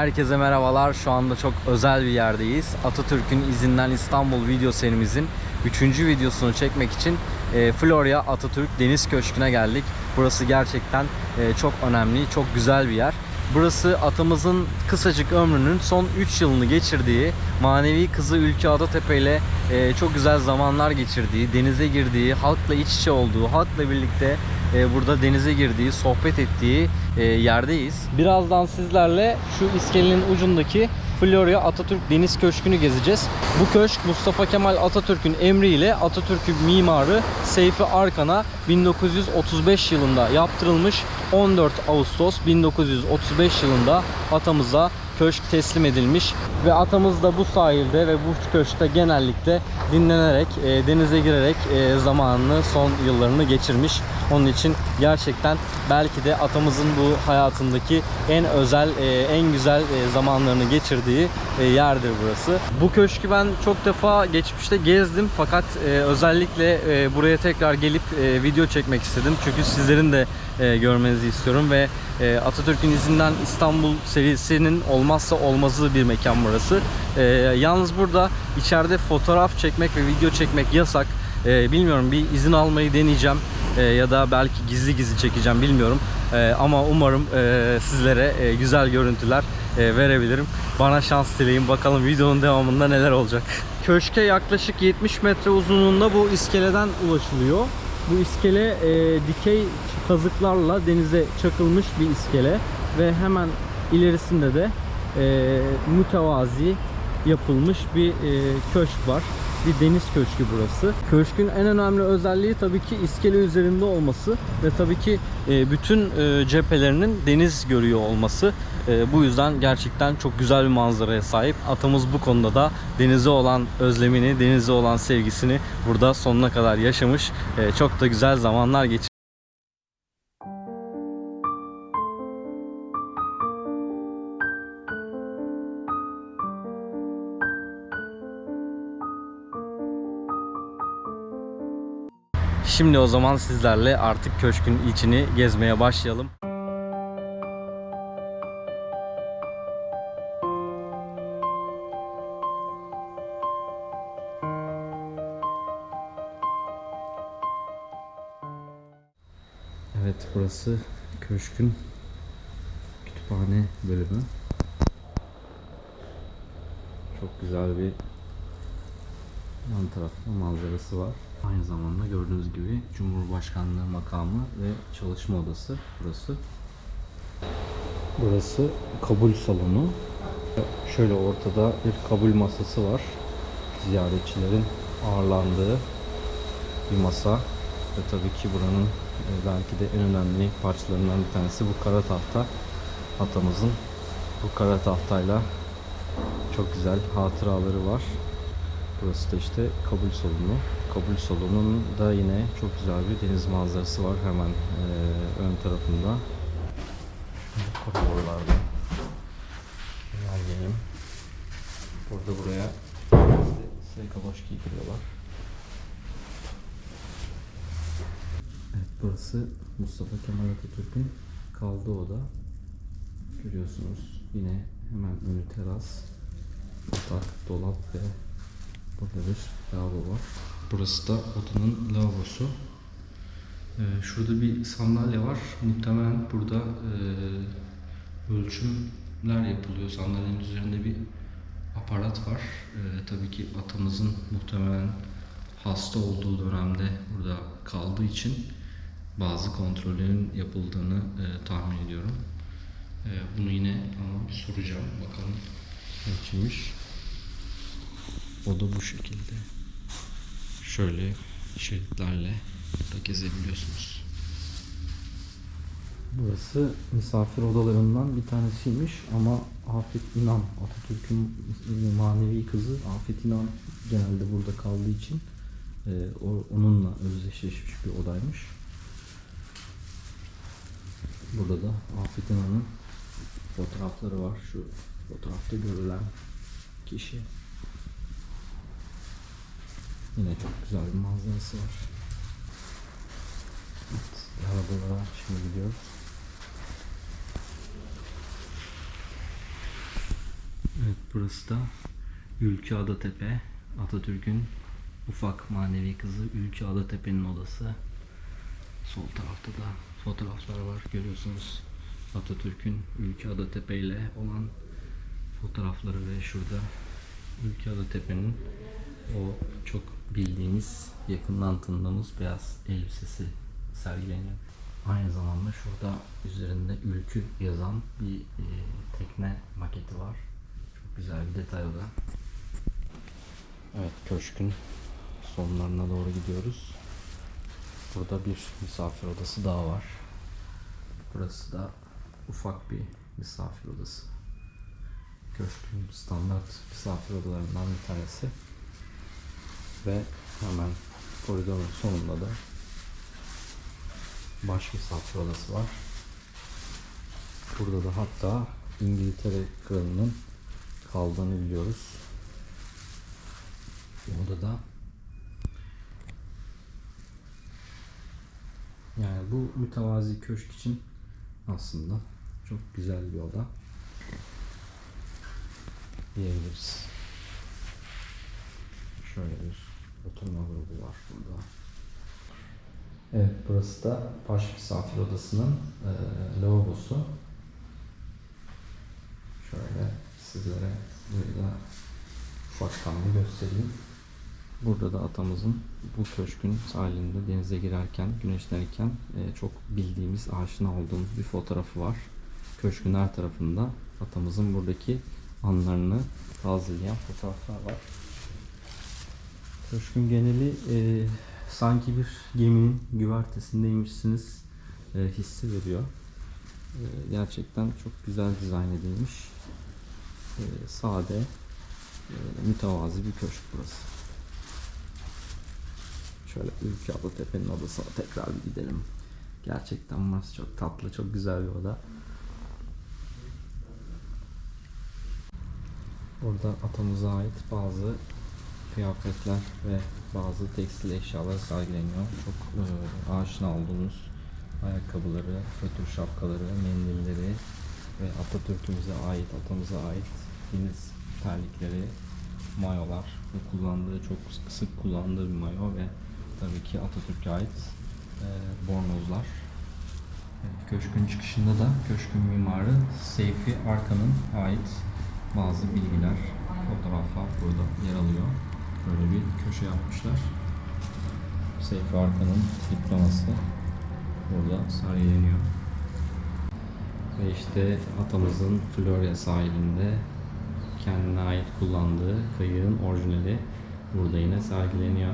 Herkese merhabalar. Şu anda çok özel bir yerdeyiz. Atatürk'ün izinden İstanbul video serimizin 3. videosunu çekmek için e, Florya Atatürk Deniz Köşkü'ne geldik. Burası gerçekten e, çok önemli, çok güzel bir yer. Burası atamızın kısacık ömrünün son 3 yılını geçirdiği, manevi kızı Ülke Adatepe ile e, çok güzel zamanlar geçirdiği, denize girdiği, halkla iç içe olduğu, halkla birlikte e, burada denize girdiği, sohbet ettiği e, yerdeyiz. Birazdan sizlerle şu iskelenin ucundaki Florya Atatürk Deniz Köşkü'nü gezeceğiz. Bu köşk Mustafa Kemal Atatürk'ün emriyle Atatürk'ün mimarı Seyfi Arkan'a 1935 yılında yaptırılmış 14 Ağustos 1935 yılında atamıza köşk teslim edilmiş ve atamız da bu sahilde ve bu köşkte genellikle dinlenerek, e, denize girerek e, zamanını, son yıllarını geçirmiş. Onun için gerçekten belki de atamızın bu hayatındaki en özel, e, en güzel e, zamanlarını geçirdiği e, yerdir burası. Bu köşkü ben çok defa geçmişte gezdim fakat e, özellikle e, buraya tekrar gelip e, video çekmek istedim. Çünkü sizlerin de e, görmenizi istiyorum ve e, Atatürk'ün izinden İstanbul serisinin olmazsa olmazı bir mekan burası. E, yalnız burada içeride fotoğraf çekmek ve video çekmek yasak. E, bilmiyorum bir izin almayı deneyeceğim E, ya da belki gizli gizli çekeceğim bilmiyorum. E, ama umarım e, sizlere e, güzel görüntüler e, verebilirim. Bana şans dileyin bakalım videonun devamında neler olacak. Köşke yaklaşık 70 metre uzunluğunda bu iskeleden ulaşılıyor. Bu iskele e, dikey kazıklarla denize çakılmış bir iskele ve hemen ilerisinde de e, mütevazi yapılmış bir e, köşk var. Bir deniz köşkü burası. Köşkün en önemli özelliği tabii ki iskele üzerinde olması ve tabii ki e, bütün e, cephelerinin deniz görüyor olması. E, bu yüzden gerçekten çok güzel bir manzaraya sahip. Atamız bu konuda da denize olan özlemini, denize olan sevgisini burada sonuna kadar yaşamış. E, çok da güzel zamanlar geçirmiş. Şimdi o zaman sizlerle artık köşkün içini gezmeye başlayalım. Evet burası köşkün kütüphane bölümü. Çok güzel bir yan tarafta manzarası var. Aynı zamanda gördüğünüz gibi Cumhurbaşkanlığı makamı ve çalışma odası burası. Burası kabul salonu. Şöyle ortada bir kabul masası var. Ziyaretçilerin ağırlandığı bir masa. Ve tabii ki buranın e, belki de en önemli parçalarından bir tanesi bu kara tahta. Atamızın bu kara tahtayla çok güzel hatıraları var. Burası da işte kabul salonu. Kabul salonunun da yine çok güzel bir deniz manzarası var hemen e, ön tarafında. Koridorlarda ilerleyelim. Burada buraya size kaloş giydiriyorlar. Evet burası Mustafa Kemal Atatürk'ün kaldığı oda. Görüyorsunuz yine hemen önü teras, yatak, dolap ve burada bir lavabo var. Burası da odanın lavabosu. Ee, şurada bir sandalye var. Muhtemelen burada e, ölçümler yapılıyor. Sandalyenin üzerinde bir aparat var. Ee, tabii ki atamızın muhtemelen hasta olduğu dönemde burada kaldığı için bazı kontrollerin yapıldığını e, tahmin ediyorum. E, bunu yine ama bir soracağım. Bakalım kaçmış. O da bu şekilde. Şöyle şeritlerle burada gezebiliyorsunuz. Burası misafir odalarından bir tanesiymiş ama Afet İnan, Atatürk'ün manevi kızı Afet İnan genelde burada kaldığı için e, o, onunla özdeşleşmiş bir odaymış. Burada da Afet İnan'ın fotoğrafları var. Şu fotoğrafta görülen kişi. Yine çok güzel bir manzarası var. Evet, lavabolara şimdi gidiyoruz. Evet burası da Ülkü Adatepe. Atatürk'ün ufak manevi kızı Ülkü Adatepe'nin odası. Sol tarafta da fotoğraflar var görüyorsunuz. Atatürk'ün Ülkü Adatepe ile olan fotoğrafları ve şurada Ülkü Adatepe'nin o çok bildiğimiz, yakından tanıdığımız beyaz elbisesi sergileniyor. Aynı zamanda şurada üzerinde ülkü yazan bir e, tekne maketi var. Çok güzel bir detay o da. Evet köşkün sonlarına doğru gidiyoruz. Burada bir misafir odası daha var. Burası da ufak bir misafir odası. Köşkün standart misafir odalarından bir tanesi. Ve hemen koridorun sonunda da baş misafir odası var. Burada da hatta İngiltere kralının kaldığını biliyoruz. Bu odada yani bu mütevazi köşk için aslında çok güzel bir oda diyebiliriz. Şöyle bir oturma grubu var burada. Evet burası da baş misafir odasının e, lavabosu. Şöyle sizlere burada ufaktan bir göstereyim. Burada da atamızın bu köşkün sahilinde denize girerken, güneşlenirken e, çok bildiğimiz, aşina olduğumuz bir fotoğrafı var. Köşkün her tarafında atamızın buradaki anlarını tazeleyen fotoğraflar var. Köşkün geneli e, sanki bir geminin güvertesindeymişsiniz e, hissi veriyor. E, gerçekten çok güzel dizayn edilmiş. E, sade, e, mütevazi bir köşk burası. Şöyle Ülke Adatepe'nin odasına tekrar bir gidelim. Gerçekten burası çok tatlı, çok güzel bir oda. Burada atamıza ait bazı kıyafetler ve bazı tekstil eşyalar sergileniyor. Çok e, aşina olduğumuz ayakkabıları, fötür şapkaları, mendilleri ve Atatürk'ümüze ait, atamıza ait deniz terlikleri, mayolar ve kullandığı çok sık kullandığı bir mayo ve tabii ki Atatürk'e ait e, bornozlar. Evet, köşkün çıkışında da köşkün mimarı Seyfi Arkan'ın ait bazı bilgiler, fotoğraflar burada yer alıyor. Böyle bir köşe yapmışlar. Seyfi Arkan'ın diploması burada sergileniyor. Ve işte atamızın Florya sahilinde kendine ait kullandığı kayığın orijinali burada yine sergileniyor.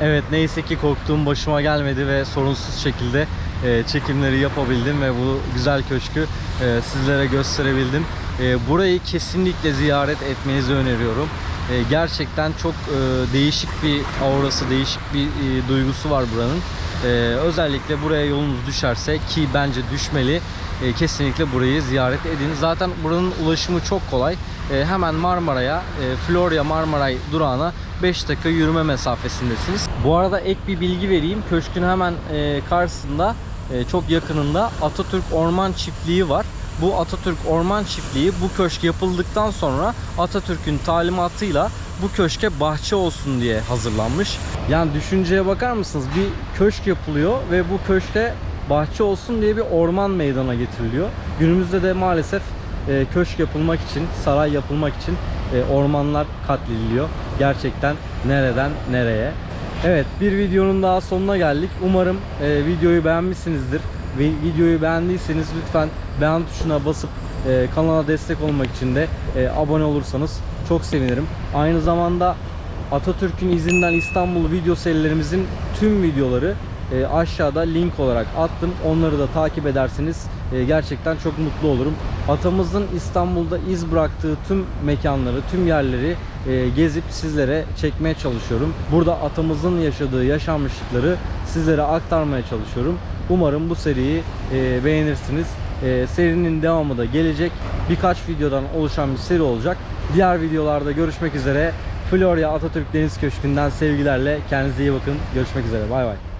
Evet neyse ki korktuğum başıma gelmedi ve sorunsuz şekilde e, çekimleri yapabildim ve bu güzel köşkü e, sizlere gösterebildim. E, burayı kesinlikle ziyaret etmenizi öneriyorum. E, gerçekten çok e, değişik bir aurası, değişik bir e, duygusu var buranın. E, özellikle buraya yolunuz düşerse ki bence düşmeli. e, kesinlikle burayı ziyaret edin. Zaten buranın ulaşımı çok kolay. E, hemen Marmara'ya, e, Florya Marmaray durağına 5 dakika yürüme mesafesindesiniz. Bu arada ek bir bilgi vereyim. Köşkün hemen e, karşısında e, çok yakınında Atatürk Orman Çiftliği var. Bu Atatürk Orman Çiftliği bu köşk yapıldıktan sonra Atatürk'ün talimatıyla bu köşke bahçe olsun diye hazırlanmış. Yani düşünceye bakar mısınız? Bir köşk yapılıyor ve bu köşke bahçe olsun diye bir orman meydana getiriliyor. Günümüzde de maalesef e, köşk yapılmak için, saray yapılmak için e, ormanlar katlediliyor. Gerçekten nereden nereye? Evet bir videonun daha sonuna geldik. Umarım e, videoyu beğenmişsinizdir. Ve videoyu beğendiyseniz lütfen beğen tuşuna basıp e, kanala destek olmak için de e, abone olursanız çok sevinirim. Aynı zamanda Atatürk'ün izinden İstanbul video serilerimizin tüm videoları e, aşağıda link olarak attım. Onları da takip ederseniz e, gerçekten çok mutlu olurum. Atamızın İstanbul'da iz bıraktığı tüm mekanları, tüm yerleri e, gezip sizlere çekmeye çalışıyorum. Burada atamızın yaşadığı yaşanmışlıkları sizlere aktarmaya çalışıyorum. Umarım bu seriyi e, beğenirsiniz. E, serinin devamı da gelecek. Birkaç videodan oluşan bir seri olacak. Diğer videolarda görüşmek üzere. Florya Atatürk Deniz Köşkü'nden sevgilerle. Kendinize iyi bakın. Görüşmek üzere. Bay bay.